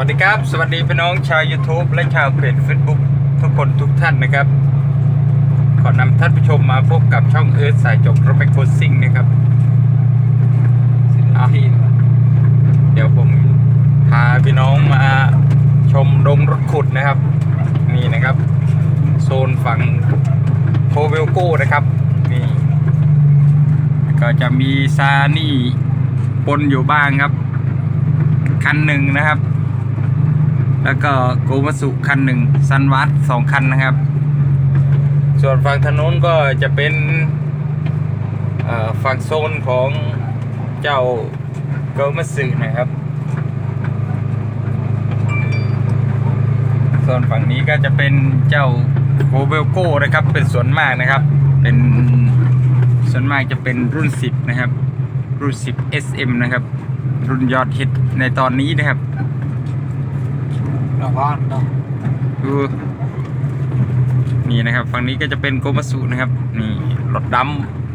วัสดีครับ สวัสดีพี่น้องชาว YouTube และชาวเพจ Facebook ทุกคนทุกท่านนะครับ ขอนำท่านผู้ชมมาพบกับช่องเอิร์ธสายจบรถแมคโครซิ่งนะครับอะเดี๋ยวผมพาพี่น้องมาชมโรงรถขุดนะครับ นี่นะครับ โซนฝั่งโคเวลโก้นะครับ นี่ ก็จะมีซานี่ปนอยู่บ้างครับคันหนึ่งนะครับ แล้วก็โกมัสุคันหนึ่งซันวัตสองคันนะครับ ส่วนฝั่งถนนก็จะเป็นฝั่งโซนของเจ้าโกมัสุนะครับส่วนฝั่งนี้ก็จะเป็นเจ้าโคเบลโก้นะครับ เป็นส่วนมากนะครับ เป็นส่วนมากจะเป็นรุ่น 10 นะครับ รุ่น 10 SM นะครับ รุ่นยอดฮิตในตอนนี้นะครับ ระวังเนาะดูนี่นะครับ ฝั่งนี้ก็จะเป็นโกมาสุนะครับ นี่รถด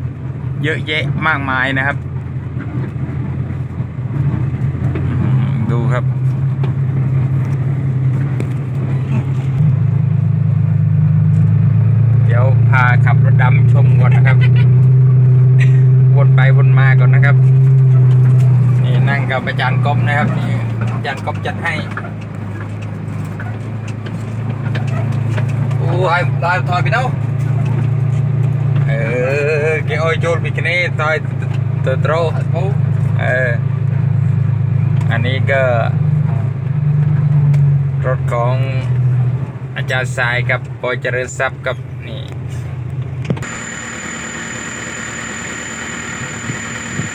ำเยอะแยะมากมายนะครับอืมดูครับเดี๋ยวพาขับรถดำชมก่อนนะครับ วนไปวนมาก่อนนะครับ นี่นั่งกับอาจารย์ก๊อฟนะครับนี่อาจารย์ก๊อฟจัดให้ โอ้ยตายถอยไปเนาะเออแกโอ้ยโจลบิกนี่ตอยตัวโตรโอ้เอออันนี้ก็รถของอาจารย์สายกับปอยเจริญทรัพย์กับนี่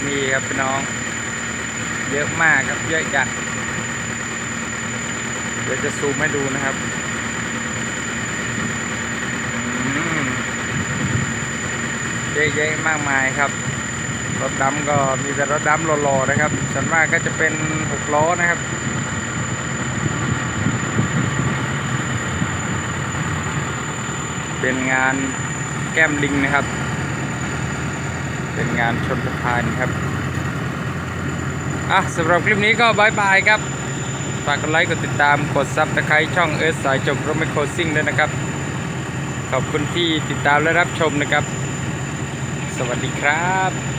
นี่ครับพี่น้อง เยอะมากครับเยอะจัดเดี๋ยวจะซูมให้ดูนะครับอืม เยอะแยะมากมายครับ รถดำก็มีแต่รถดำหล่อๆนะครับ ส่วนมากก็จะเป็นหกล้อนะครับเป็นงานแก้มลิงนะครับ เป็นงานชนประทานครับ อะสำหรับคลิปนี้ก็บายบายครับ ฝากกดไลค์ กดติดตาม กดซับตะไคร้ช่องเอิร์ธสายจบรถไมโครซิ่งด้วยนะครับ ขอบคุณที่ติดตามและรับชมนะครับ สวัสดีครับ